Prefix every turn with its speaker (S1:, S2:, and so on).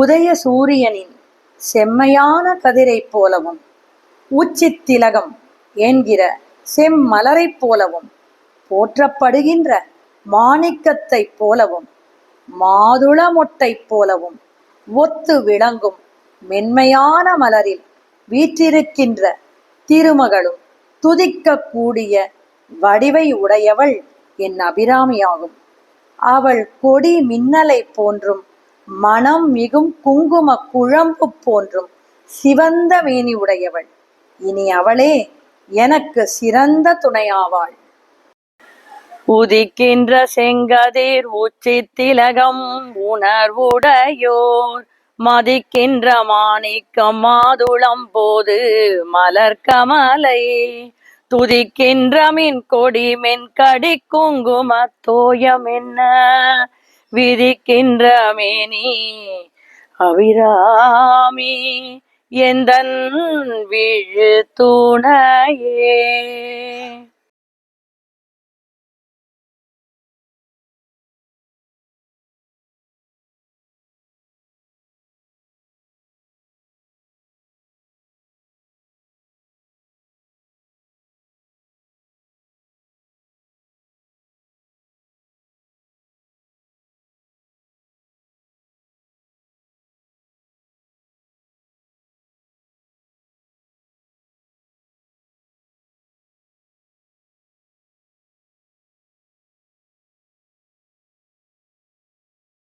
S1: உதய சூரியனின் செம்மையான கதிரைப் போலவும் உச்சித்திலகம் என்கிற செம்மலரைப் போலவும் போற்றப்படுகின்ற மாணிக்கத்தைப் போலவும் மாதுள போலவும் ஒத்து விளங்கும் மென்மையான மலரில் வீற்றிருக்கின்ற திருமகளும் துதிக்கக்கூடிய வடிவை உடையவள் என் அபிராமியாகும் அவள் கொடி மின்னலை போன்றும் மனம் மிகும் குங்கும குழம்பு போன்றும் சிவந்த மேனி உடையவள் இனி அவளே எனக்கு சிறந்த துணையாவாள்
S2: உதிக்கின்ற செங்கதிர் உச்சி திலகம் உணர்வுடையோர் மதிக்கின்ற மாணிக்கம் மாதுளம் போது மலர் கமலை துதிக்கின்ற மின் கொடி மென் கடி குங்கும தோயம் என்ன விரிக்கின்ற நீ அவிராமி எந்தன் விழு தூணையே